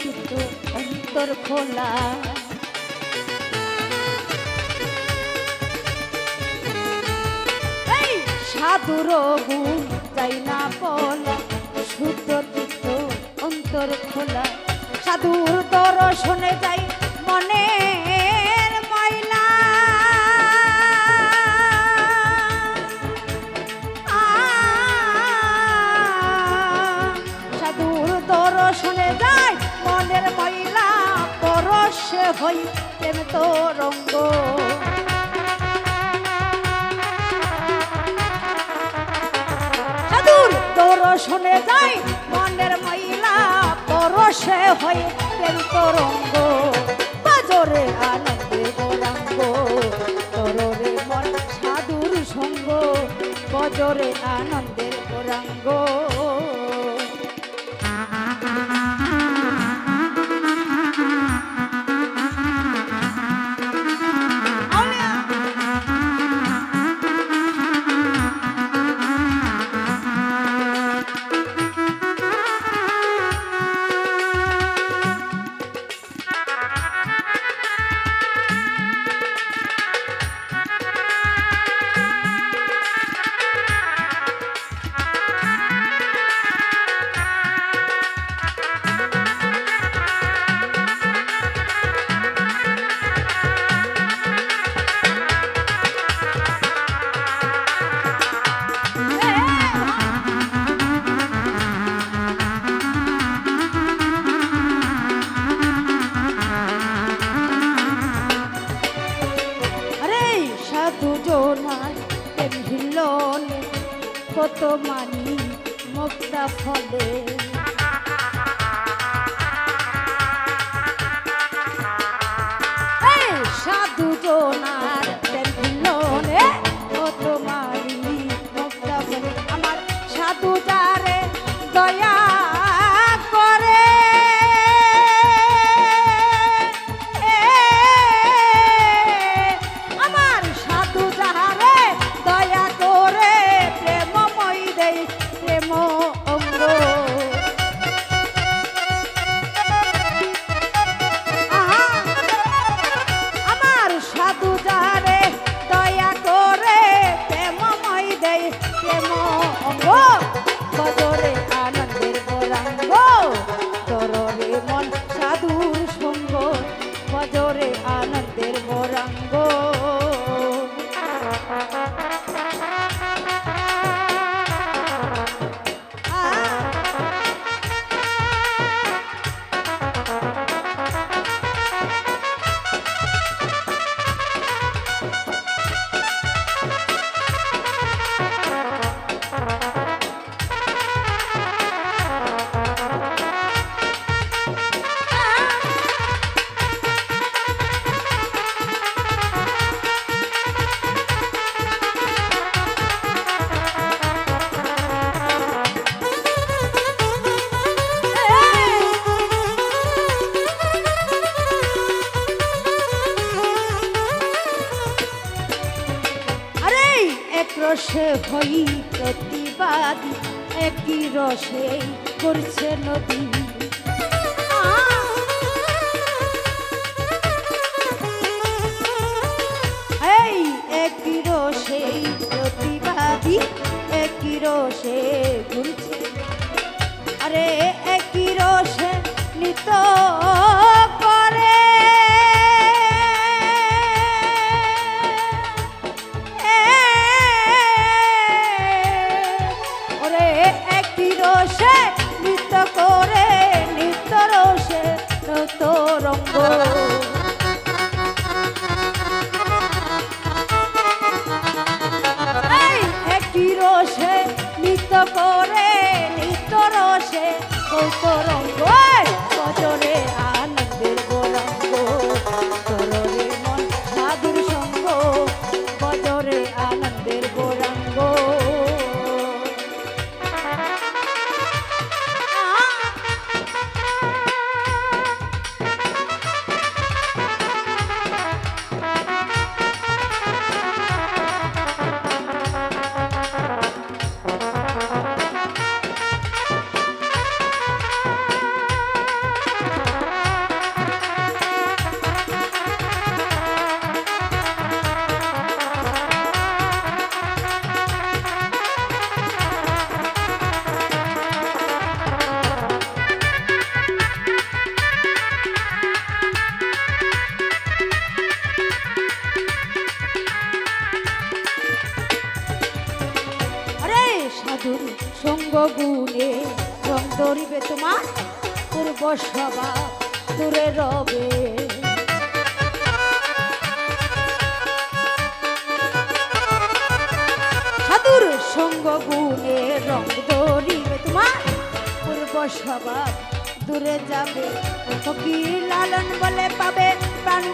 চিত্ত অন্তর খোলা। সাধুর গুণ যাই না বলা শুদ্ধ অন্তর খোলা। সাধুর দর্শনে যাই হই প্রেম তো রঙ্গ সাধুর দর্শনে যাই, মনের ময়লা পরশে হই প্রেম তো রঙ্গ বাজরে আনন্দে গোরাঙ্গ তররে মন সাধুর সঙ্গ। বজরে আনন্দের গোরাঙ্গ। হিলনে কত মানি মুক্তা ফলে। সাধু জোনার বজরে আনন্দের গোরাঙ্গ রসে হই প্রতিবাদী একই রসে করছে নদী। এই একই রসে প্রতিবাদী একই রসে কৌতরঙ্গ করিবে তোমার? তোর বসবা, তোরে রবে। সাধুর সঙ্গ গুণে রং ধরিবে তোমার? তোর বসবা, দূরে যাবে। কবি লালন বলে পাবে প্রাণ